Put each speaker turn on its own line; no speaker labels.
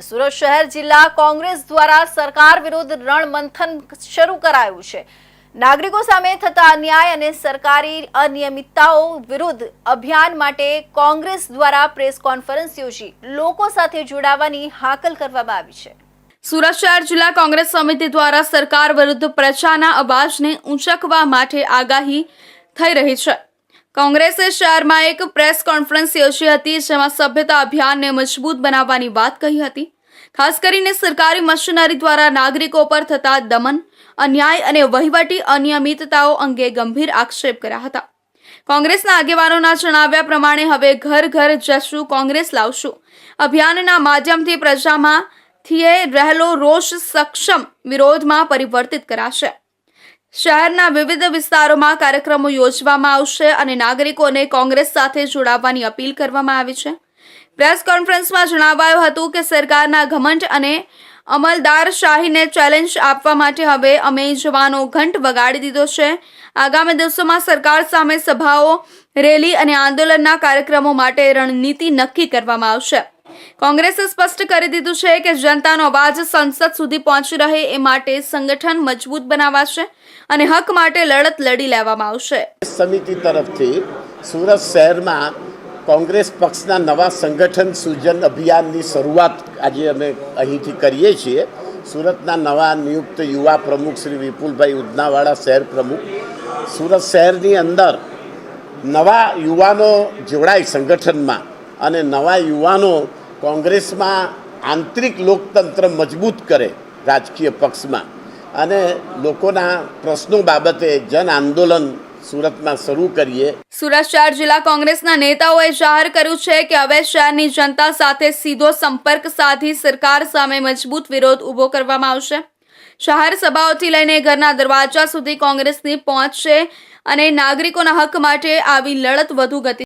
સુરત શહેર જિલ્લા કોંગ્રેસ દ્વારા સરકાર વિરુદ્ધ રણમંથન શરૂ કરાયું છે. નાગરિકો સામે થતા અન્યાય અને સરકારી અનિયમિતતાઓ વિરુદ્ધ અભિયાન માટે કોંગ્રેસ દ્વારા પ્રેસ કોન્ફરન્સ યોજી લોકો સાથે જોડાવાની હાકલ કરવામાં આવી છે. સુરત શહેર જિલ્લા કોંગ્રેસ સમિતિ દ્વારા સરકાર વિરુદ્ધ પ્રજાના અવાજને ઊંચકવા માટે આગાહી થઈ રહી છે. કોંગ્રેસે શહેરમાં એક પ્રેસ કોન્ફરન્સ યોજી હતી, જેમાં સભ્યતા અભિયાનને મજબૂત બનાવવાની વાત કહી હતી. ખાસ કરીને સરકારી મશીનરી દ્વારા નાગરિકો પર થતા દમન, અન્યાય અને વહીવટી અનિયમિતતાઓ અંગે ગંભીર આક્ષેપ કર્યા હતા. કોંગ્રેસના આગેવાનોના જણાવ્યા પ્રમાણે હવે ઘર ઘર જશું, કોંગ્રેસ લાવશું. અભિયાનના માધ્યમથી પ્રજામાં થીએ રહેલો રોષ સક્ષમ વિરોધમાં પરિવર્તિત કરાશે. શહેરના વિવિધ વિસ્તારોમાં કાર્યક્રમો યોજવામાં આવશે અને નાગરિકોને કોંગ્રેસ સાથે જોડાવવાની અપીલ કરવામાં આવી છે. પ્રેસ કોન્ફરન્સમાં જણાવાયું હતું કે સરકારના ઘમંડ અને અમલદાર શાહીને ચેલેન્જ આપવા માટે હવે અમે જવાનો ઘંટ વગાડી દીધો છે. આગામી દિવસોમાં સરકાર સામે સભાઓ, રેલી અને આંદોલનના કાર્યક્રમો માટે રણનીતિ નક્કી કરવામાં આવશે. કોંગ્રેસે સ્પષ્ટ કરી દીધું છે કે જનતાનો અવાજ સંસદ સુધી પહોંચી રહે એ માટે સંગઠન મજબૂત બનાવાશે અને હક માટે લડત લડી લેવામાં આવશે.
સમિતિ તરફથી સુરત શહેરમાં કોંગ્રેસ પક્ષના નવા સંગઠન સૂજન અભિયાનની શરૂઆત આજે અમે અહીંથી કરીએ છીએ. સુરતના નવા નિયુક્ત યુવા પ્રમુખ શ્રી વિપુલભાઈ ઉદનાવાળા શહેર પ્રમુખ. સુરત શહેરની અંદર નવા યુવાનો જોડાય સંગઠનમાં અને નવા યુવાનો કોંગ્રેસમાં આંતરિક લોકતંત્ર મજબૂત કરે રાજકીય પક્ષમાં. અને લોકોના પ્રશ્નો બાબતે જન આંદોલન સુરતમાં શરૂ કરીએ.
સુરત શહેર જિલ્લા કોંગ્રેસના નેતાઓએ જાહેર કર્યું છે કે હવે શહેરની જનતા સાથે સીધો સંપર્ક સાધી સરકાર સામે મજબૂત વિરોધ ઊભો કરવામાં આવશે. શહેર સભાઓથી લઈને ઘરના દરવાજા સુધી કોંગ્રેસની પહોંચશે અને નાગરિકોના હક માટે આવી લડત વધુ ગતિ